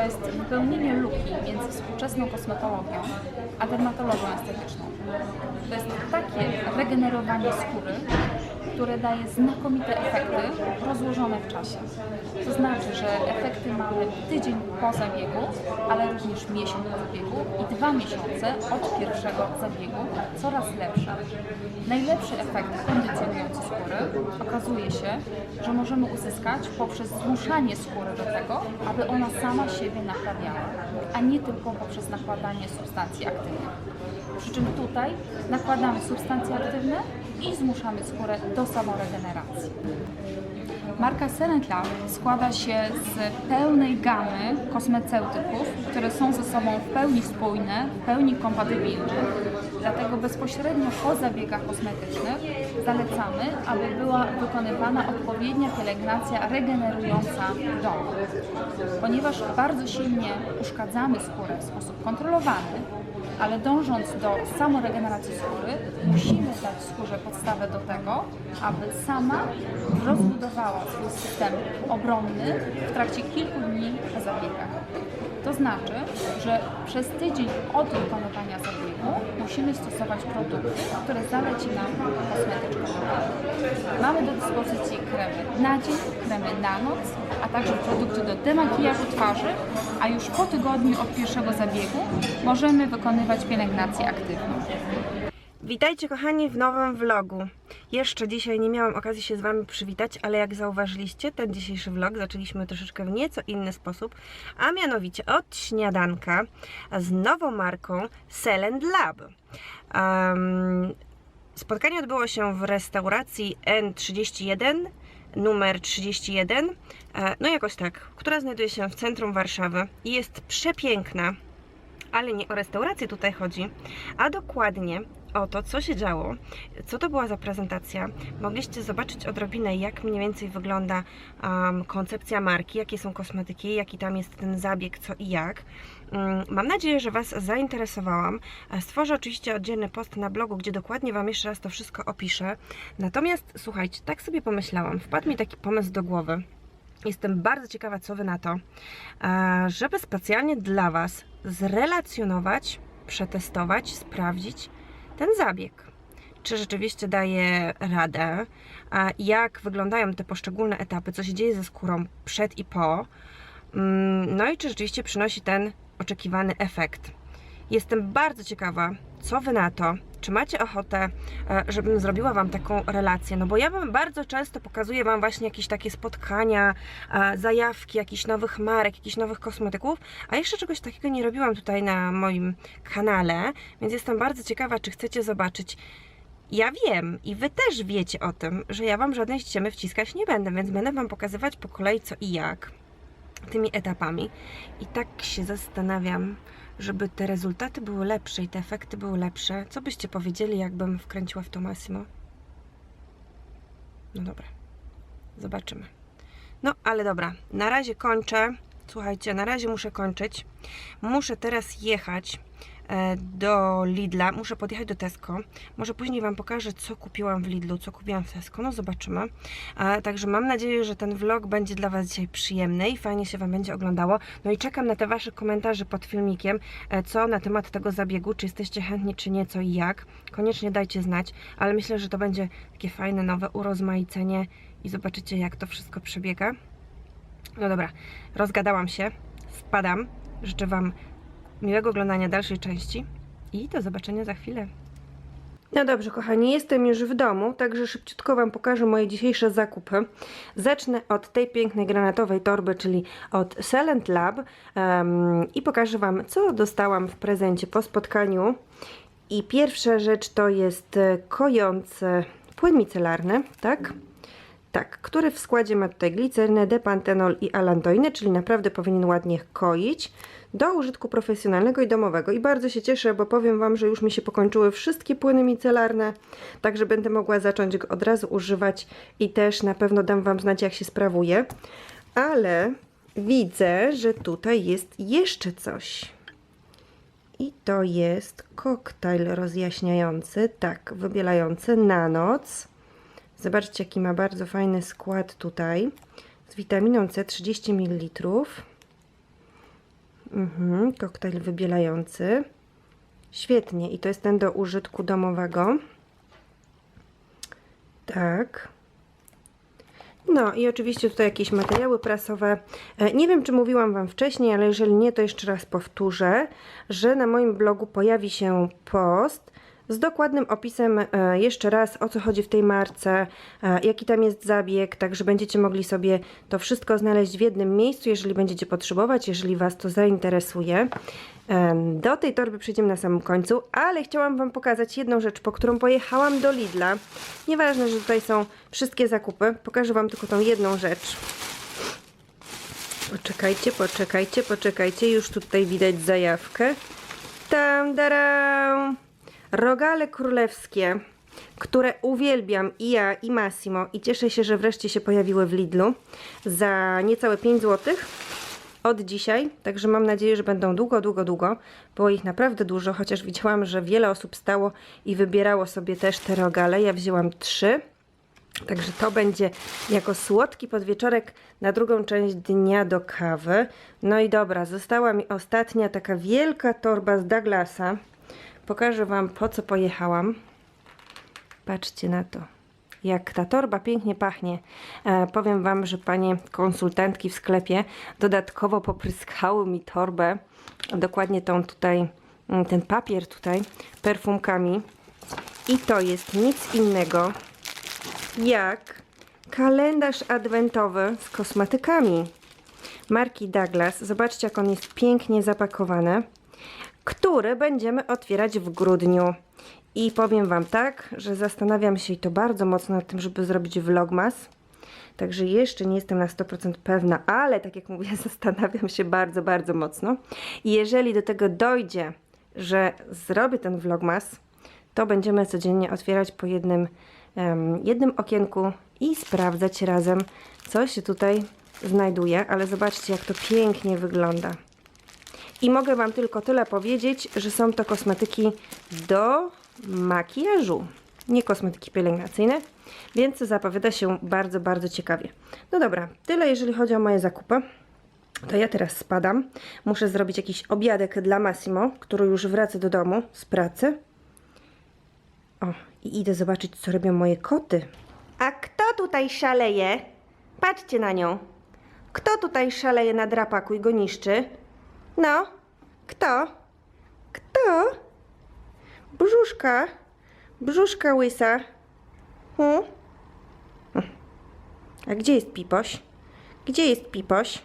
to jest wypełnienie luki między współczesną kosmetologią a dermatologią estetyczną. To jest takie regenerowanie skóry, które daje znakomite efekty rozłożone w czasie. To znaczy, że efekty mamy tydzień po zabiegu, ale również miesiąc po zabiegu i dwa miesiące od pierwszego zabiegu, coraz lepsze. Najlepszy efekt kondycjonujący skóry okazuje się, że możemy uzyskać poprzez zmuszanie skóry do tego, aby ona sama siebie naprawiała, a nie tylko poprzez nakładanie substancji aktywnych. Przy czym tutaj nakładamy substancje aktywne i zmuszamy skórę do samoregeneracji. Marka Silent Lab składa się z pełnej gamy kosmeceutyków, które są ze sobą w pełni spójne, w pełni kompatybilne. Dlatego bezpośrednio po zabiegach kosmetycznych zalecamy, aby była wykonywana odpowiednia pielęgnacja regenerująca w domu. Ponieważ bardzo silnie uszkadzamy skórę w sposób kontrolowany, ale dążąc do samoregeneracji skóry, musimy dać skórze podstawę do tego, aby sama rozbudowała swój system obronny w trakcie kilku dni po zabiegach. To znaczy, że przez tydzień od wykonywania zabiegu musimy stosować produkty, które zaleci nam kosmetyczka. Mamy do dyspozycji kremy na dzień, kremy na noc, a także produkty do demakijażu twarzy, a już po tygodniu od pierwszego zabiegu możemy wykonywać pielęgnację aktywną. Witajcie kochani w nowym vlogu. Jeszcze dzisiaj nie miałam okazji się z Wami przywitać, ale jak zauważyliście, ten dzisiejszy vlog zaczęliśmy troszeczkę w nieco inny sposób, a mianowicie od śniadanka z nową marką Selend Lab. Um, spotkanie odbyło się w restauracji N31, numer 31, e, no jakoś tak, która znajduje się w centrum Warszawy i jest przepiękna ale nie o restaurację tutaj chodzi, a dokładnie o to, co się działo, co to była za prezentacja. Mogliście zobaczyć odrobinę, jak mniej więcej wygląda um, koncepcja marki, jakie są kosmetyki, jaki tam jest ten zabieg, co i jak. Um, mam nadzieję, że Was zainteresowałam. Stworzę oczywiście oddzielny post na blogu, gdzie dokładnie Wam jeszcze raz to wszystko opiszę. Natomiast słuchajcie, tak sobie pomyślałam, wpadł mi taki pomysł do głowy. Jestem bardzo ciekawa, co Wy na to, e, żeby specjalnie dla Was zrelacjonować, przetestować, sprawdzić ten zabieg. Czy rzeczywiście daje radę, jak wyglądają te poszczególne etapy, co się dzieje ze skórą przed i po, Mm, no i czy rzeczywiście przynosi ten oczekiwany efekt. Jestem bardzo ciekawa, co Wy na to. Czy macie ochotę, e, żebym zrobiła Wam taką relację? No bo ja Wam bardzo często pokazuję Wam właśnie jakieś takie spotkania, e, zajawki jakichś nowych marek, jakichś nowych kosmetyków, a jeszcze czegoś takiego nie robiłam tutaj na moim kanale, więc jestem bardzo ciekawa, czy chcecie zobaczyć. Ja wiem i Wy też wiecie o tym, że ja Wam żadnej ściemy wciskać nie będę, więc będę Wam pokazywać po kolei co i jak tymi etapami. I tak się zastanawiam, żeby te rezultaty były lepsze i te efekty były lepsze. Co byście powiedzieli, jakbym wkręciła w to Massimo? No dobra, zobaczymy. No, ale dobra, na razie kończę. Słuchajcie, na razie muszę kończyć. Muszę teraz jechać do Lidla, muszę podjechać do Tesco. Może później Wam pokażę, co kupiłam w Lidlu, co kupiłam w Tesco. No zobaczymy. A, także mam nadzieję, że ten vlog będzie dla Was dzisiaj przyjemny i fajnie się Wam będzie oglądało. No i czekam na te Wasze komentarze pod filmikiem, e, co na temat tego zabiegu, czy jesteście chętni, czy nie, co i jak. Koniecznie dajcie znać, ale myślę, że to będzie takie fajne, nowe urozmaicenie i zobaczycie, jak to wszystko przebiega. No dobra, rozgadałam się, spadam. Życzę Wam miłego oglądania dalszej części i do zobaczenia za chwilę. No dobrze, kochani, jestem już w domu, także szybciutko Wam pokażę moje dzisiejsze zakupy. Zacznę od tej pięknej granatowej torby, czyli od Silent Lab em, i pokażę Wam, co dostałam w prezencie po spotkaniu. I pierwsza rzecz to jest e, kojący płyn micelarny, tak? Tak, który w składzie ma tutaj glicerynę, depantenol i alantoinę, czyli naprawdę powinien ładnie koić do użytku profesjonalnego i domowego. I bardzo się cieszę, bo powiem Wam, że już mi się pokończyły wszystkie płyny micelarne, także będę mogła zacząć go od razu używać i też na pewno dam Wam znać, jak się sprawuje. Ale widzę, że tutaj jest jeszcze coś. I to jest koktajl rozjaśniający, tak, wybielający na noc. Zobaczcie, jaki ma bardzo fajny skład tutaj. Z witaminą C 30 ml. Mhm, koktajl wybielający. Świetnie. I to jest ten do użytku domowego. Tak. No i oczywiście tutaj jakieś materiały prasowe. E, Nie wiem, czy mówiłam Wam wcześniej, ale jeżeli nie, to jeszcze raz powtórzę, że na moim blogu pojawi się post z dokładnym opisem e, jeszcze raz o co chodzi w tej marce, e, jaki tam jest zabieg, także będziecie mogli sobie to wszystko znaleźć w jednym miejscu, jeżeli będziecie potrzebować, jeżeli Was to zainteresuje. Em, Do tej torby przejdziemy na samym końcu, ale chciałam Wam pokazać jedną rzecz, po którą pojechałam do Lidla. Nieważne, że tutaj są wszystkie zakupy, pokażę Wam tylko tą jedną rzecz. Poczekajcie, poczekajcie, poczekajcie, już tutaj widać zajawkę. Tam, daram! Rogale królewskie, które uwielbiam i ja, i Massimo, i cieszę się, że wreszcie się pojawiły w Lidlu za niecałe 5 zł od dzisiaj, także mam nadzieję, że będą długo, długo, długo. Było ich naprawdę dużo, chociaż widziałam, że wiele osób stało i wybierało sobie też te rogale. Ja wzięłam trzy. Także to będzie jako słodki podwieczorek na drugą część dnia do kawy. No i dobra, została mi ostatnia taka wielka torba z Douglasa. Pokażę Wam po co pojechałam. Patrzcie na to. Jak ta torba pięknie pachnie. E, powiem Wam, że panie konsultantki w sklepie dodatkowo popryskały mi torbę, dokładnie tą tutaj, mm, ten papier tutaj, perfumkami. I to jest nic innego jak kalendarz adwentowy z kosmetykami marki Douglas. Zobaczcie, jak on jest pięknie zapakowany, który będziemy otwierać w grudniu. I powiem Wam tak, że zastanawiam się i to bardzo mocno nad tym, żeby zrobić vlogmas. Także jeszcze nie jestem na 100% pewna, ale tak jak mówię, zastanawiam się bardzo, bardzo mocno. I jeżeli do tego dojdzie, że zrobię ten vlogmas, to będziemy codziennie otwierać po jednym, em, jednym okienku i sprawdzać razem, co się tutaj znajduje. Ale zobaczcie, jak to pięknie wygląda. I mogę Wam tylko tyle powiedzieć, że są to kosmetyki do makijażu, nie kosmetyki pielęgnacyjne, więc zapowiada się bardzo, bardzo ciekawie. No dobra, tyle jeżeli chodzi o moje zakupy. To ja teraz spadam. Muszę zrobić jakiś obiadek dla Massimo, który już wraca do domu z pracy. O, i idę zobaczyć, co robią moje koty. A kto tutaj szaleje? Patrzcie na nią. Kto tutaj szaleje na drapaku i go niszczy? No, kto? Kto? Brzuszka. Brzuszka łysa. Hmm? A gdzie jest Pipoś? Gdzie jest Pipoś?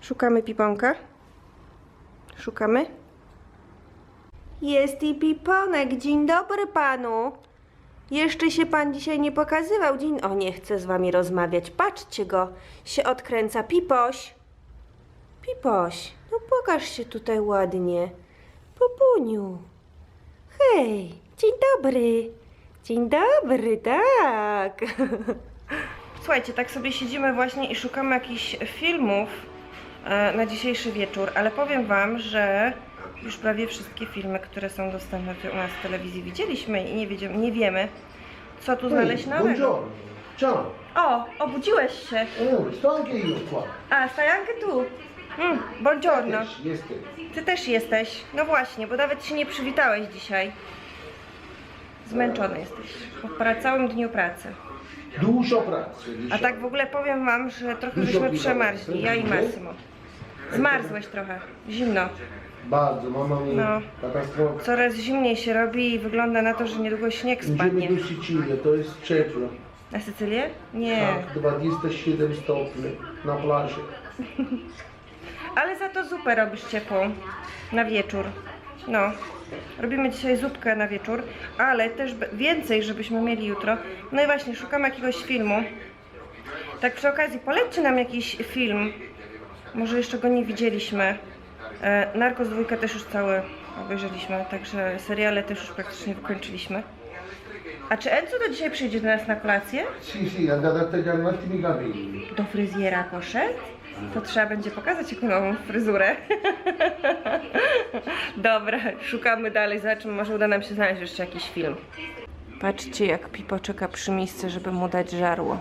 Szukamy Piponka? Szukamy? Jest i Piponek. Dzień dobry panu. Jeszcze się pan dzisiaj nie pokazywał. Dzień... O, nie chcę z wami rozmawiać. Patrzcie go. Się odkręca. Pipoś. Pipoś, pokaż się tutaj ładnie. Popuniu. Hej, dzień dobry. Dzień dobry, tak. Słuchajcie, tak sobie siedzimy właśnie i szukamy jakichś filmów e, na dzisiejszy wieczór, ale powiem Wam, że już prawie wszystkie filmy, które są dostępne tu u nas w telewizji widzieliśmy i nie, wiedziemy, nie wiemy, co tu znaleźć. Buongiorno. Ciao. O, obudziłeś się. Anche io qua. A, stajankę tu. Mm, buongiorno. Też Jestem. Ty też jesteś. No właśnie, bo nawet się nie przywitałeś dzisiaj. Zmęczony jesteś po pra- całym dniu pracy. Dużo pracy A dzisiaj. tak w ogóle powiem wam, że trochę Dużo żeśmy piwa. przemarzli, ja i Massimo. Zmarzłeś trochę, zimno. Bardzo, mamma mia. No. Katastrofa. Coraz zimniej się robi i wygląda na to, że niedługo śnieg Idziemy spadnie. do Sicilii, to jest ciepło. Na Sycylię? Nie. Tak, 27 stopni na plaży. Ale za to zupę robisz ciepłą na wieczór. No, robimy dzisiaj zupkę na wieczór, ale też więcej, żebyśmy mieli jutro. No i właśnie, szukamy jakiegoś filmu. Tak przy okazji, polećcie nam jakiś film. Może jeszcze go nie widzieliśmy. E, Narcos dwójkę też już cały obejrzeliśmy, także seriale też już praktycznie wykończyliśmy. A czy Enzo do dzisiaj przyjdzie do nas na kolację? Sì, sì, andate a tagliare un attimo i capelli. Do fryzjera poszedł? To trzeba będzie pokazać jaką nową fryzurę. Dobra, szukamy dalej, zobaczymy, może uda nam się znaleźć jeszcze jakiś film. Patrzcie, jak Pipo czeka przy miejscu, żeby mu dać żarło.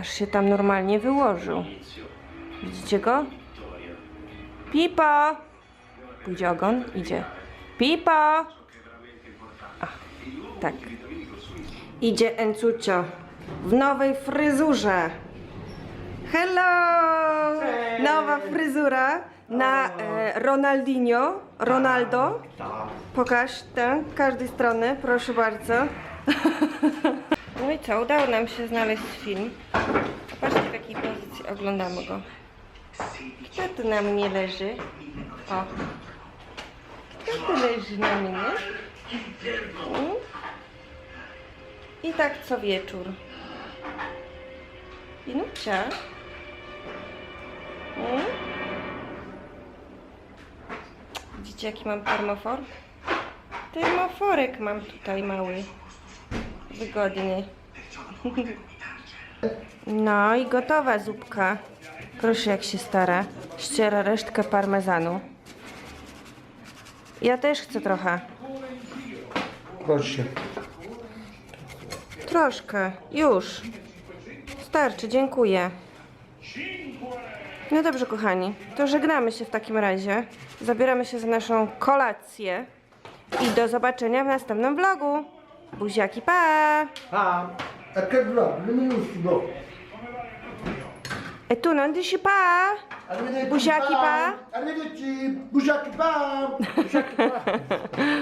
Aż się tam normalnie wyłożył. Widzicie go? Pipo! Pójdzie ogon? Idzie. Pipo! Ach, tak. Idzie Encucio w nowej fryzurze. Hello! Nowa fryzura na e, Ronaldinho. Ronaldo. Pokaż tę, każdej strony, proszę bardzo. No i co, udało nam się znaleźć film. Patrzcie w jakiej pozycji oglądamy go. Kto tu na mnie leży? O. Kto tu leży na mnie? Mm? I tak co wieczór. Inucia. Mm? Widzicie jaki mam termofor? Termoforek mam tutaj mały. Wygodny. No i gotowa zupka. Proszę jak się stara. Ściera resztkę parmezanu. Ja też chcę trochę. Proszę. Troszkę. Już. Starczy, dziękuję. No dobrze, kochani. To żegnamy się w takim razie. Zabieramy się za naszą kolację. I do zobaczenia w następnym vlogu. Buziaki, pa! A che vlog? Non mi gusto. E tu non dici pa? Buziaki, pa. Arrivederci. Buziaki pa. Buziaki pa.